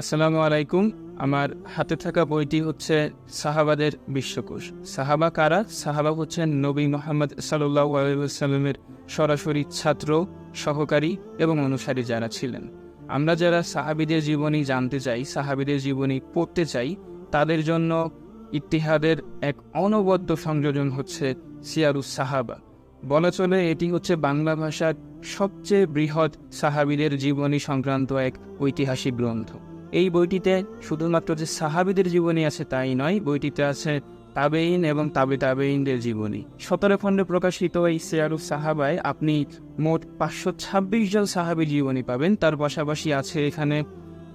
আসসালামু আলাইকুম। আমার হাতে থাকা বইটি হচ্ছে সাহাবাদের বিশ্বকোষ। সাহাবা কারা? সাহাবা হচ্ছেন নবী মোহাম্মদ সাল্লাহ আলাইসাল্লামের সরাসরি ছাত্র, সহকারী এবং অনুসারী যারা ছিলেন। আমরা যারা সাহাবিদের জীবনী জানতে চাই, সাহাবিদের জীবনী পড়তে চাই, তাদের জন্য ইতিহাদের এক অনবদ্য সংযোজন হচ্ছে সিয়ারুস সাহাবা। বলা চলে এটি হচ্ছে বাংলা ভাষার সবচেয়ে বৃহৎ সাহাবিদের জীবনী সংক্রান্ত এক ঐতিহাসিক গ্রন্থ। এই বইটিতে শুধুমাত্র যে সাহাবিদের জীবনী আছে তাই নয়, বইটিতে আছে তাবেইন এবং তাবে তাবেইনদের জীবনী। সতেরো খণ্ডে প্রকাশিত এই সেয়ারুফ সাহাবায় আপনি মোট পাঁচশো ছাব্বিশ জন সাহাবির জীবনী পাবেন। তার পাশাপাশি আছে এখানে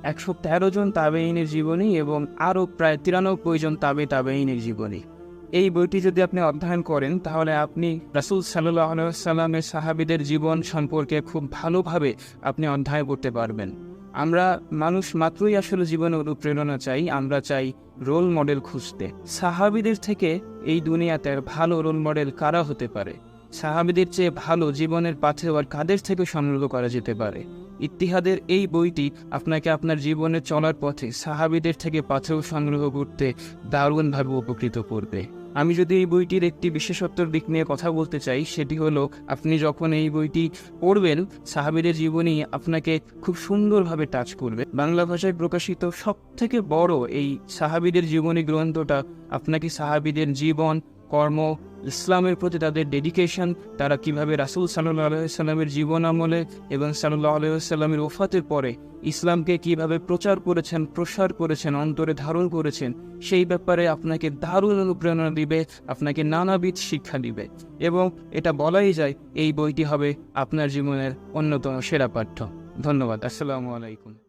একশো তেরো জন তাবেইনের জীবনী এবং আরও প্রায় তিরানব্বই জন তাবে তাবেইনের জীবনী। এই বইটি যদি আপনি অধ্যয়ন করেন, তাহলে আপনি রাসুল সাল্লাহ সাল্লামের সাহাবিদের জীবন সম্পর্কে খুব ভালোভাবে আপনি অধ্যয়ন করতে পারবেন। আমরা মানুষ মাত্রই আসলে জীবনে অনুপ্রেরণা চাই, আমরা চাই রোল মডেল খুঁজতে। সাহাবিদের থেকে এই দুনিয়াতে ভালো রোল মডেল কারা হতে পারে? সাহাবিদের চেয়ে ভালো জীবনের পাথে আর কাদের থেকে সংগ্রহ করা যেতে পারে? ইতিহাদের এই বইটি আপনাকে আপনার জীবনে চলার পথে সাহাবিদের থেকে পাথেও সংগ্রহ করতে দারুণভাবে উপকৃত করবে। আমি যদি এই বইটির একটি বিশেষত্বর দিক নিয়ে কথা বলতে চাই, সেটি হলো, আপনি যখন এই বইটি পড়বেন, সাহাবিদের জীবনী আপনাকে খুব সুন্দরভাবে টাচ করবে। বাংলা ভাষায় প্রকাশিত সব থেকে বড় এই সাহাবিদের জীবনী গ্রন্থটা আপনাকে সাহাবিদের জীবন কর্ম, ইসলামের প্রতি তাদের ডেডিকেশন তারা কীভাবে রাসুল সাল্লাহ আলহিসাল্লামের জীবন আমলে এবং সাল্লাহ আলহিসাল্লামের ওফাতের পরে ইসলামকে কীভাবে প্রচার করেছেন, প্রসার করেছেন, অন্তরে ধারণ করেছেন, সেই ব্যাপারে আপনাকে দারুণ অনুপ্রেরণা দিবে, আপনাকে নানাবিধ শিক্ষা দিবে এবং এটা বলাই যায় এই বইটি হবে আপনার জীবনের অন্যতম সেরা পাঠ্য। ধন্যবাদ। আসসালামু আলাইকুম।